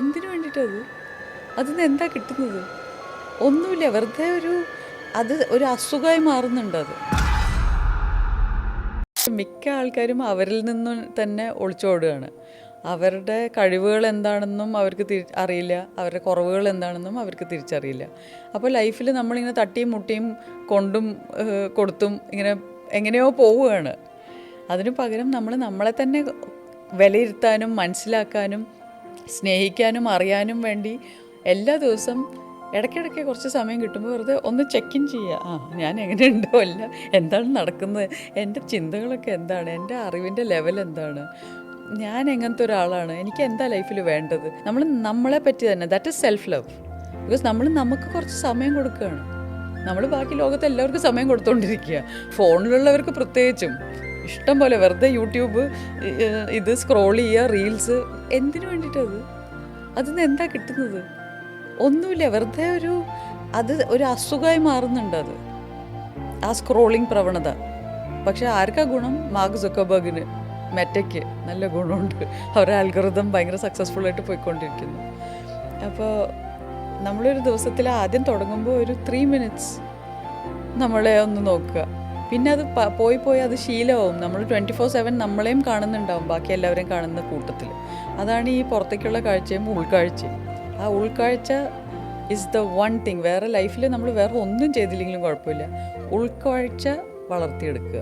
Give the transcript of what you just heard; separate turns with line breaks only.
എന്തിനു വേണ്ടിയിട്ടത്? അതിന് എന്താ കിട്ടുന്നത്? ഒന്നുമില്ല വെറുതെ ഒരു അത് ഒരു അസുഖമായി മാറുന്നുണ്ട് അത്. മിക്ക ആൾക്കാരും അവരിൽ നിന്നും തന്നെ ഒളിച്ചോടുകയാണ്. അവരുടെ കഴിവുകൾ എന്താണെന്നും അവർക്ക് തിരി അറിയില്ല. അവരുടെ കുറവുകൾ എന്താണെന്നും അവർക്ക് തിരിച്ചറിയില്ല. അപ്പോൾ ലൈഫിൽ നമ്മളിങ്ങനെ തട്ടിയും മുട്ടിയും കൊണ്ടും കൊടുത്തും ഇങ്ങനെ എങ്ങനെയോ പോവുകയാണ്. അതിനു പകരം നമ്മൾ നമ്മളെ തന്നെ വിലയിരുത്താനും മനസ്സിലാക്കാനും സ്നേഹിക്കാനും അറിയാനും വേണ്ടി എല്ലാ ദിവസം ഇടയ്ക്കിടയ്ക്ക് കുറച്ച് സമയം കിട്ടുമ്പോൾ വെറുതെ ഒന്ന് ചെക്ക് ഇൻ ചെയ്യുക. ആ ഞാൻ എങ്ങനെയുണ്ടോ അല്ല എന്താണ് നടക്കുന്നത്? എന്റെ ചിന്തകളൊക്കെ എന്താണ്? എന്റെ അറിവിന്റെ ലെവൽ എന്താണ്? ഞാൻ എങ്ങനത്തെ ഒരാളാണ്? എനിക്ക് എന്താ ലൈഫിൽ വേണ്ടത്? നമ്മൾ നമ്മളെ പറ്റി തന്നെ that is self love because നമ്മൾ നമുക്ക് കുറച്ച് സമയം കൊടുക്കുകയാണ്. നമ്മൾ ബാക്കി ലോകത്ത് എല്ലാവർക്കും സമയം കൊടുത്തുകൊണ്ടിരിക്കുക ഫോണിലുള്ളവർക്ക് പ്രത്യേകിച്ചും. ഇഷ്ടം പോലെ വെറുതെ യൂട്യൂബ് ഇത് സ്ക്രോൾ ചെയ്യുക റീൽസ് എന്തിനു വേണ്ടിയിട്ടത്? അതിന് എന്താ കിട്ടുന്നത്? ഒന്നുമില്ല വെറുതെ ഒരു അത് ഒരു അസുഖമായി മാറുന്നുണ്ട് അത്. ആ സ്ക്രോളിംഗ് പ്രവണത. പക്ഷെ ആർക്കാ ഗുണം? മാർക്ക് സുക്കബർഗിന് മെറ്റയ്ക്ക് നല്ല ഗുണമുണ്ട്. അവരുടെ അൽഗ്രതം ഭയങ്കര സക്സസ്ഫുൾ ആയിട്ട് പോയിക്കൊണ്ടിരിക്കുന്നു. അപ്പോൾ നമ്മളൊരു ദിവസത്തിൽ ആദ്യം തുടങ്ങുമ്പോൾ ഒരു ത്രീ മിനിറ്റ്സ് നമ്മളെ ഒന്ന് നോക്കുക. പിന്നെ അത് പോയി പോയി അത് ശീലമാവും. നമ്മൾ ട്വന്റി ഫോർ സെവൻ നമ്മളെയും കാണുന്നുണ്ടാവും. ബാക്കി എല്ലാവരെയും കാണുന്ന കൂട്ടത്തിൽ അതാണ് ഈ പുറത്തേക്കുള്ള കാഴ്ചയും ഉൾക്കാഴ്ചയും. ആ ഉൾക്കാഴ്ച ഇസ് ദ വൺ തിങ് വേറെ ലൈഫിൽ നമ്മൾ വേറെ ഒന്നും ചെയ്തില്ലെങ്കിലും കുഴപ്പമില്ല. ഉൾക്കാഴ്ച വളർത്തിയെടുക്കുക.